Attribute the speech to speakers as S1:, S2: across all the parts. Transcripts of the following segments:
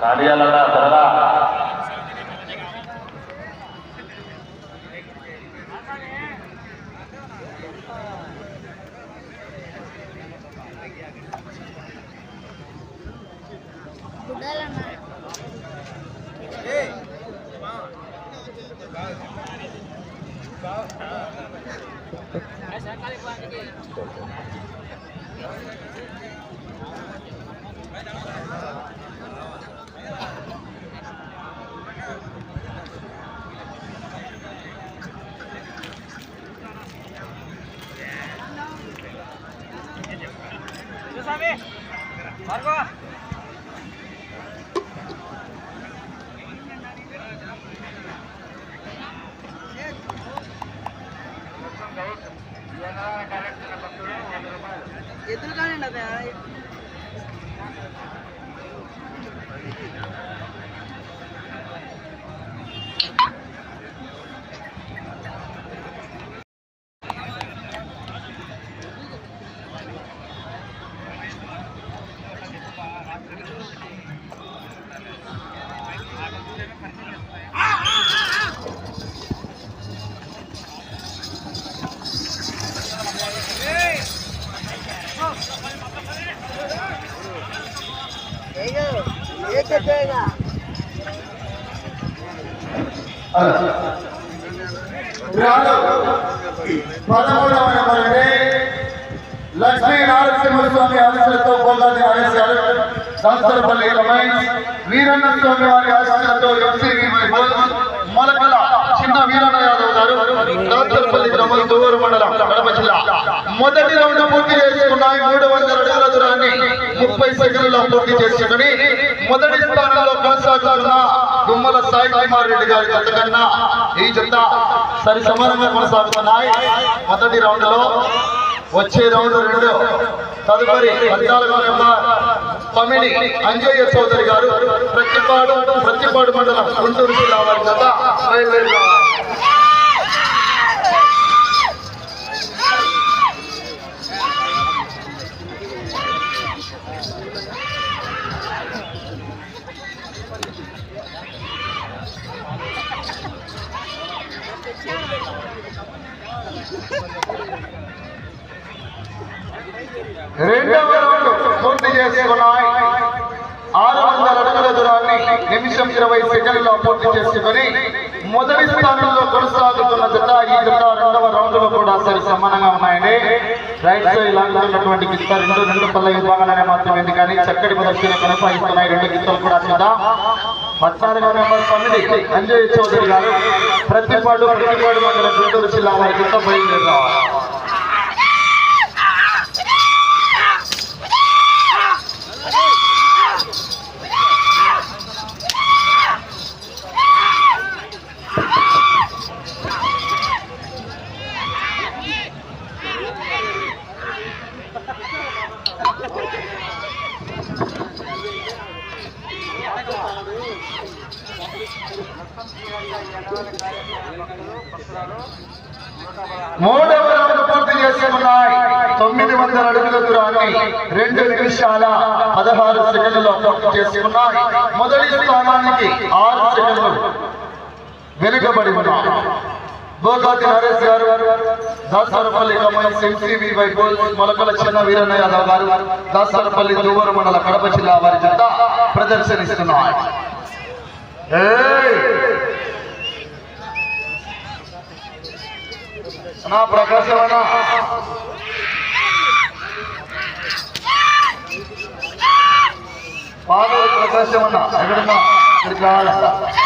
S1: कार्याला धरला. ఆశలతో పొందాలి ఆదేశాలు సంస్థలపల్లి రమేష్ వీరన్న స్వామి వారి ఆశలతో ఎంసీవీ మలకల చిన్న వీరన్న యాదవ్ గారు సంస్థలపల్లి గ్రామం దూరు మండలం కడప జిల్లా. మొదటి రౌండ్ పూర్తి చేసుకున్నాయి మూడు వందల అడుగుల దూరాన్ని ముప్పై సెకండ్లలో పూర్తి చేసుకుని మొదటి స్థానంలో కొనసాగుతున్న గుమ్మల సాయి కుమార్ రెడ్డి గారి జత కన్నా ఈ జత సరి సమానంగా కొనసాగుతున్నాయి. మొదటి రౌండ్లో వచ్చే రౌండ్ రెండు తదుపరి పద్నాలుగో నెంబర్ పమిడి అంజయ్య చౌదరి గారు ప్రతిపాడు ప్రతిపాడు మండలం గుంటూరు జిల్లా వారి జత బయలుదేరుతున్నారు నిమిషం ఇరవై సెకండ్లో పూర్తి చేసుకుని మొదటి స్థానంలో కొనసాగుతున్న జత ఈ జత రెండవ రౌండ్లో కూడా సరి సమానంగా ఉన్నాయండి. రైట్ సైడ్ లాగుతున్నటువంటి గిత్త రెండు రెండు పల్ల విభాగాలనే మాత్రమే కానీ చక్కటి ప్రదర్శన కొనసాగిస్తున్నాయి. రెండు గిత్తలు కూడా చూద్దాం పద్నాలుగో నెంబర్ పన్నెండు అంజయ్ చౌదరి గారు ప్రతిపాడు ప్రతిపాడు మండలం గుంటూరు జిల్లా వారి గిత్త బయలుదేరారు మూడు వందల పూర్తి చేసి ఉన్నాయి. తొమ్మిది వందల అడుగుల దూరాన్ని రెండు నిమిషాల పదహారు సెకండ్లలో పూర్తి చేసి ఉన్నాయి. మొదటి స్థానానికి ఆరు సెకండ్లు వెనుకబడి ఉన్నాయి. గోగాతి నరేష్ గారు దాసరపల్లి కమల్ ఎంసీబీ వైపు మొలకల చిన్న వీరన్న యాదవ్ గారు దాసరపల్లి దూవర మండల కడప జిల్లా వారి జత ప్రదర్శనిస్తున్నారు నా ప్రకాశమైన పాదవ ప్రకాశమన్నా ఎక్కడున్నా ఇక్కడ రావాలా?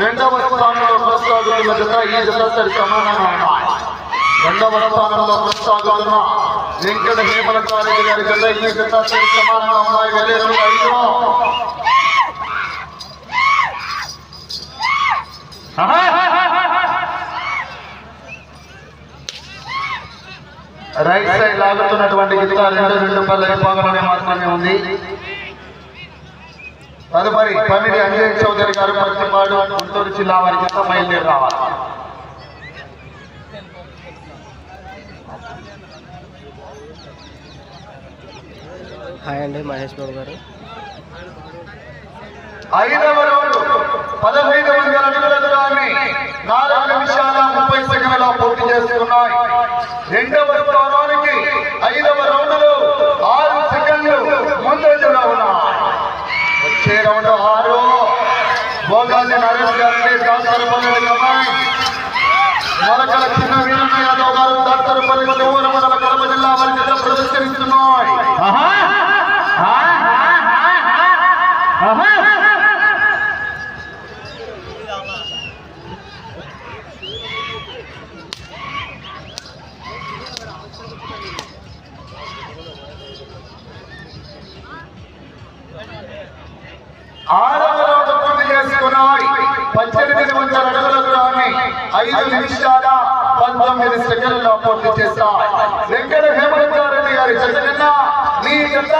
S1: రెండవ స్థానంలో కొనసాగుతున్న జత ఈ జత సరి సమానంగా ఉన్నాయి రెండవ స్థానంలో కొనసాగుతున్న వెంకట హేమల కాలేజీ గారి జత ఈ జత సరి సమానంగా ఉన్నాయి వెళ్ళే రెండు ఐదు. రైట్ సైడ్ లాగుతున్నటువంటి గిత్త రెండు రెండు పల్లె విభాగంలోనే మాత్రమే ఉంది. తదుపరి పమిడి అంజయ్ చౌదరి గారు పత్తిపాడు గుంటూరు జిల్లా వారి గిత్త బయలుదేరి రావాలి.
S2: హాయ్ అండి మహేష్ బాబు గారు.
S1: ఐదవ రౌండ్ పదహైదు వందల అడుగుల దూరాన్ని నాలుగు నిమిషాల ముప్పై సెకండ్ల పూర్తి చేసుకున్నాయి. రెండవ స్థానానికి ఐదవ రౌండ్లో ఆరు సెకండ్లు ముందంజలో ఉన్నాయి వచ్చే రౌండ్ ఆరు భోగాన్ని నరేష్ గారిని దాసరపల్లి కమాండ్ మొలకల చిన్న వీరన్న యాదవ్ గారు దాసరపల్లి శివన వెంకట హేమలతారెడ్డి గారి జత కన్నా మీ జత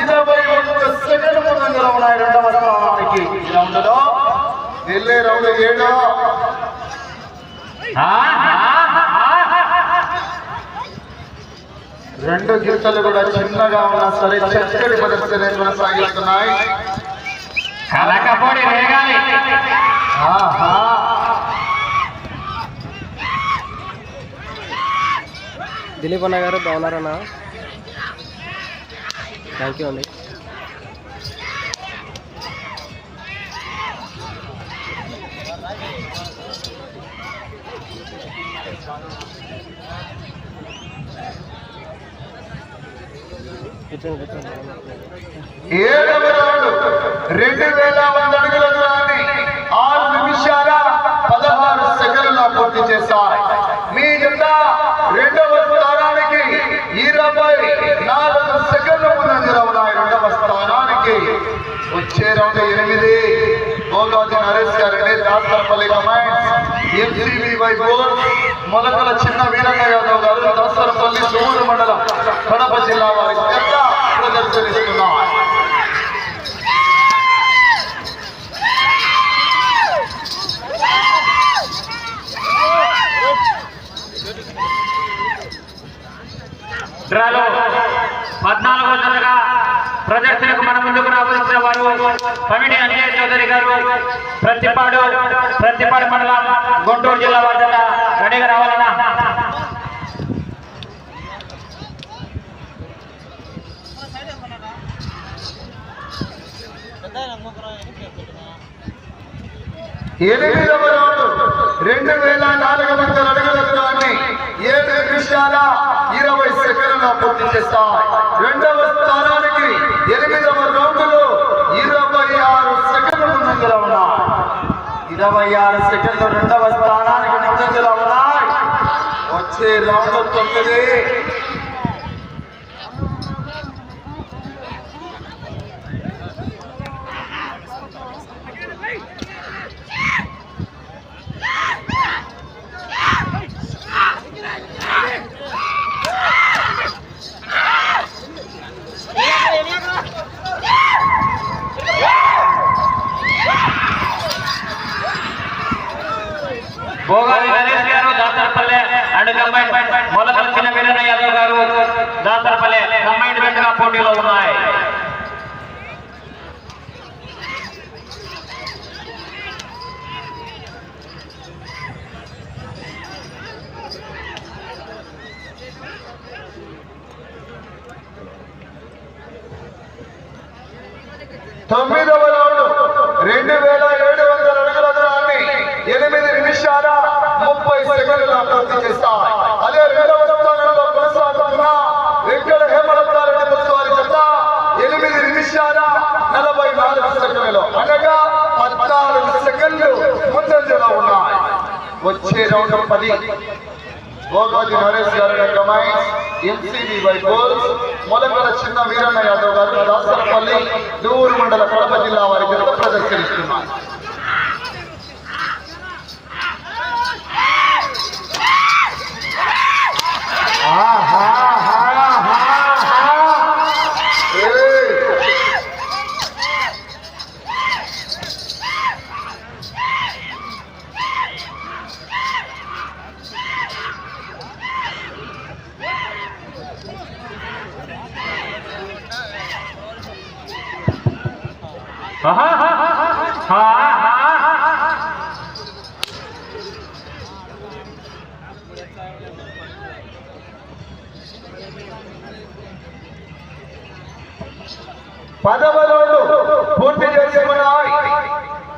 S1: ఇరవై ఒక్క సెకండ్ ముందంజలో ఉన్నాయి రెండవ స్థానానికి. ఈ రౌండ్లో వెళ్ళే రౌండ్ ఏడు రెండు గిత్తలు కూడా చిన్నగా ఉన్నా సరే చక్కటి ప్రదర్శన కొనసాగిస్తున్నాయి.
S3: కలకపోడి రేగాలి
S1: ఆహా.
S2: దిలీప్ అన్న గారు బాగున్నారన్నా థ్యాంక్ యూ అండి.
S1: ఏడవ రౌండ్ రెండు వేల వంద అడుగుల దూరాన్ని ఆరు నిమిషాల పదహారు సెకండ్ల పూర్తి చేశారు మీ జత రెండవ స్థానానికి ఇరవై నాలుగు సెకండ్ల ముందంజలో ఉన్నాయి రెండవ స్థానానికి వచ్చే రౌండ్ ఎనిమిది భోగాది నరేష్ గారండి Dasarapalli commands MCB by four Molakala Chinna Veeranna Yadav గారు దాసరపల్లి సూరు మండలం కడప జిల్లా వారి జత ప్రదర్శనిస్తున్నారు
S3: డ్రాలో ప్రదర్శనకు మన ముందుకు రావాల్సిన వారు పమిడి అంజయ్ చౌదరి గారు ప్రతిపాడు ప్రతిపాడు మండలం గుంటూరు జిల్లా వద్ద రెడీగా రావాలన్నా?
S1: ఎనిమిదవ రౌండ్ రెండు వేల నాలుగు వందల అడుగుల దూరాన్ని ఏడు నిమిషాల ఇరవై సెకండ్ల పూర్తి చేస్తాయి రెండవ ఎనిమిదవ రౌండ్లో ఇరవై ఆరు సెకండ్ల ముందంజలో ఉన్నాయి. ఇరవై ఆరు సెకండ్లు రెండవ స్థానానికి ముందంజలో ఉన్నాయి. వచ్చే రౌండ్ తొమ్మిది. తొమ్మిదవ రౌండ్. రెండు వేల ఏడు వందల అడుగుల దూరాన్ని ఎనిమిది నిమిషాల ముప్పై సెకండ్ల పూర్తి చేస్తాయి. అదే రెండవ స్థానంలో కొనసాగుతున్న వెంకట హేమలపురారెడ్డి ముత్తువారి చెత్త ఎనిమిది నిమిషాల నలభై నాలుగు సెకండ్లు. అనగా పద్నాలుగు సెకండ్లు ముందంజలో ఉన్నాయి. వచ్చే రౌండ్ పది. గోపతి నరేష్ గారు యొక్క ఎంసీబీ బై గోల్స్ మొలకల చిన్న వీరన్న యాదవ్ గారు దాసరపల్లి నూరు మండల కడప జిల్లా వారి జత ప్రదర్శనిస్తున్నారు. ఆహా! పదవలోడు రౌండ్ పూర్తి చేసుకున్నాయి.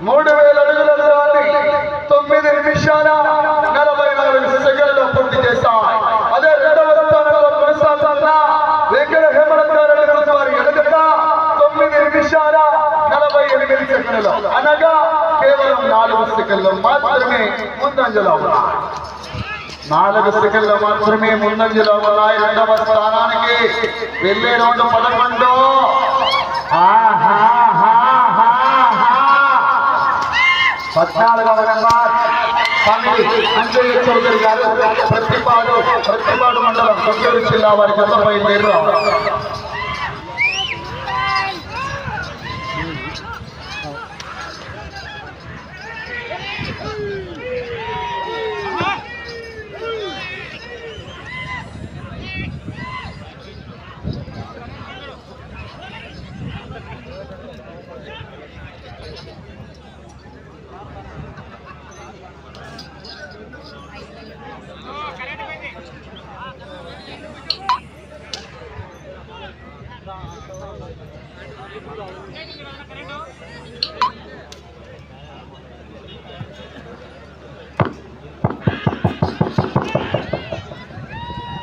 S1: మూడు వేల అడుగుల తొమ్మిది నిమిషాల నలభై నాలుగు సెకండ్లు పూర్తి చేశాయి సెకండ్లు మాత్రమే ముందంజలో ఉన్నాయి నాలుగు సెకండ్లు మాత్రమే ముందంజలో ఉన్నాయి రెండవ స్థానానికి. వెళ్ళే రెండు పదకొండు. పద్నాలుగవ నెంబర్. పన్నెండు. అంజయ్య చౌదరి గారు ప్రతిపాడు ప్రతిపాడు మండలం గుంటూరు జిల్లా వారికి గత బయలుదేరు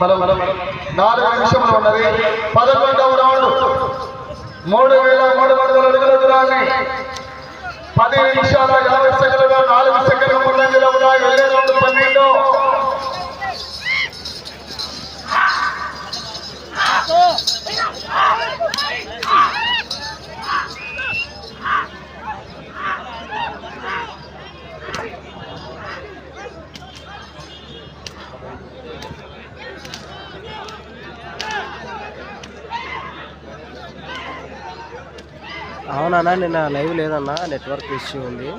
S1: నాలుగు నిమిషములు ఉన్నది. పదకొండవ రౌండ్. మూడు వేల మూడు వందల అడుగుల దూరాన్ని. పది నిమిషాల యాభై సెకండ్లుగా నాలుగు సెకండ్లు ముందంజలో ఉన్నాయి. వెళ్ళే రౌండ్ పన్నెండు. Ah!
S2: అవునన్నా నిన్న లైవ్ లేదన్నా నెట్వర్క్ ఇష్యూ ఉంది.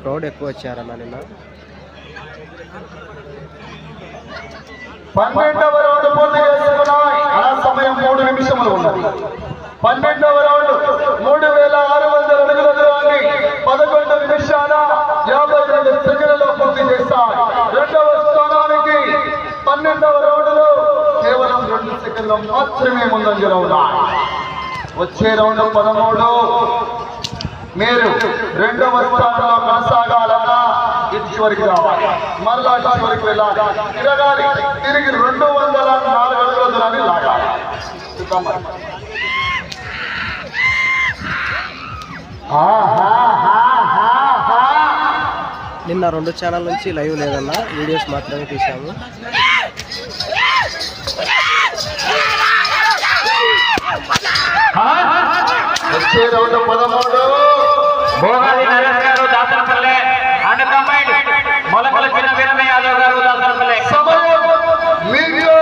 S2: క్రౌడ్ ఎక్కువ వచ్చారన్నా నిన్న.
S1: పన్నెండవ రౌండ్ పూర్తి చేసుకున్నాయి. ఆ సమయం మూడు నిమిషములు ఉన్నది. పన్నెండవ రౌండ్ మూడు వేల ఆరు వందల అడుగుల దూరాన్ని పదకొండు నిమిషాల యాభై రెండు సెకండ్లలో పూర్తి చేస్తాయి. రెండవ స్థానానికి పన్నెండవ రౌండ్లో కేవలం రెండు సెకండ్లు మాత్రమే ముందంజలో ఉన్నాయి. వచ్చే రౌండ్ పదమూడు. మీరు రెండవ స్థానంలో కొనసాగాలన్నా ఇటు రావాలి. మరలా ఇటు వెళ్ళాలి. తిరగాలి. తిరిగి రెండు వందల నాలుగు అడుగుల దూరాన్ని లాగాలి.
S2: నిన్న రెండు ఛానల్ నుంచి లైవ్ లేదన్నా వీడియోస్ మాత్రమే తీసాము
S1: వచ్చే రౌండ్ పదమూడు.
S3: భోగాది నరేష్ గారు దాసరపల్లె. అండ్ కంబైండ్ మొలకల చిన్న వీరన్న యాదవ్ గారు దాసరపల్లె.
S1: సమయం మీకు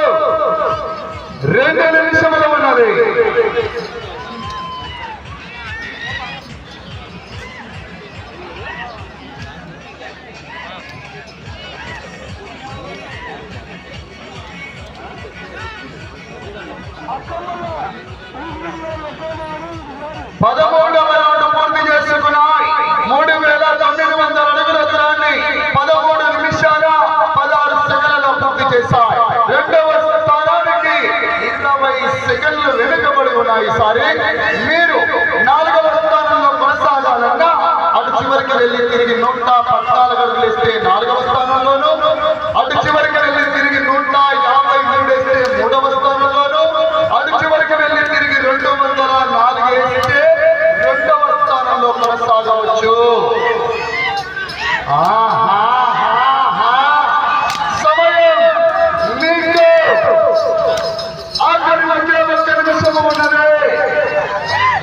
S1: రెండు నిమిషములు ఉన్నది. ఉన్నాయి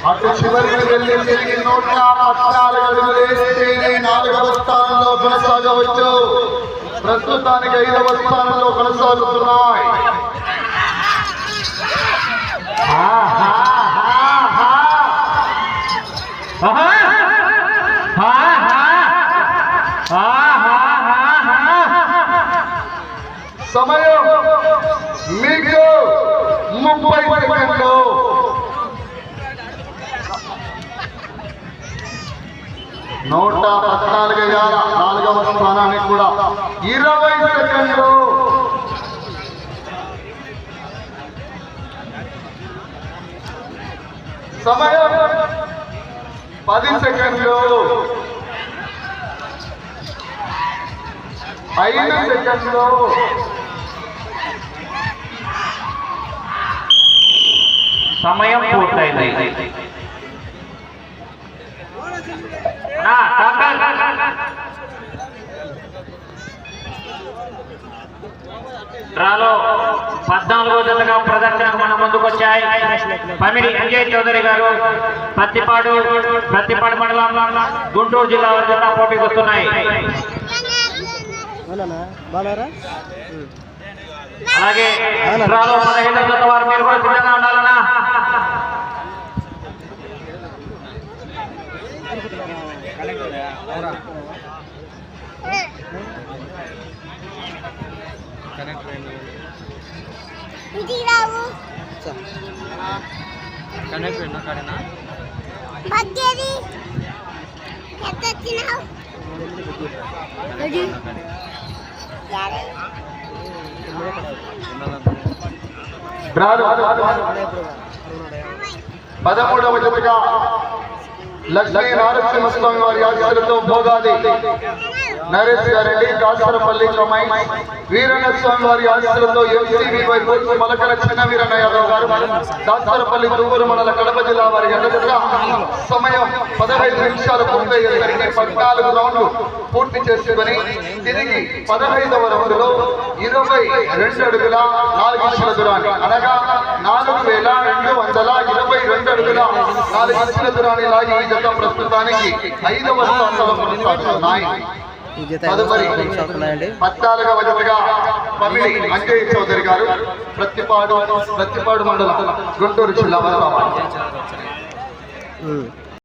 S1: అటు చివరికి వెళ్ళి తిరిగి నూట పద్నాలుగు అడుగులు వేస్తేనే నాలుగవ స్థానంలో కొనసాగవచ్చు ప్రస్తుతానికి ఐదవ స్థానంలో కొనసాగుతున్నాయి
S3: ఆహా,
S1: నూట పద్నాలుగు వేల నాలుగవ స్థానానికి కూడా ఇరవై సెకండ్లు. సమయం పది సెకండ్లు. ఐదు సెకండ్లు.
S3: సమయం పూర్తయింది. డ్రాలో పద్నాలుగో జతగా ప్రదర్శనకు మన ముందుకు వచ్చాయి పమిడి అంజయ్ చౌదరి గారు పత్తిపాడు పత్తిపాడు మండలం గుంటూరు జిల్లా వారి జత పోటీకి వస్తున్నాయి. అలాగే డ్రాలో పదహైదో జత వారు మీరు కూడా సిద్ధంగా ఉండాలన్నా.
S4: ఇంటికి రావు బగ్గేది ఎంత వచ్చినావు రెడీ
S1: డ్రాలు పదమూడవ జతగా లక్ష్మీ నారసింహస్వామి వారి ఆశీస్సులతో భోగాది నరేష్ గారెడ్డి కాసరపల్లి కమై వీరన్న స్వామి వారి ఆశీస్సులతో ఎంసీబీ మలకర మలకల చిన్న వీరన్న యాదవ్ గారు దాసరపల్లి దువ్వూరు మండల కడప జిల్లా వారి ఎల్లజత సమయం పదహైదు నిమిషాలు పూర్తయ్యేసరికి పద్నాలుగు రౌండ్లు పూర్తి చేసుకుని తిరిగి పదహైదవ రౌండ్లో ఇరవై రెండు అడుగుల నాలుగు ఇంచుల దూరాన్ని అనగా నాలుగు వేల రెండు వందల ఇరవై రెండు అడుగుల నాలుగు ఇంచుల దూరాన్ని లాగి ఈ జత ప్రస్తుతానికి ఐదవ స్థానంలో కొనసాగుతున్నాయి.
S2: ఈ జత
S1: తదుపరి
S2: కొనసాగుతున్నాయండి
S1: పద్నాలుగవ జతగా పమిడి అంజయ్ చౌదరి గారు ప్రతిపాడు ప్రతిపాడు మండలం గుంటూరు జిల్లా.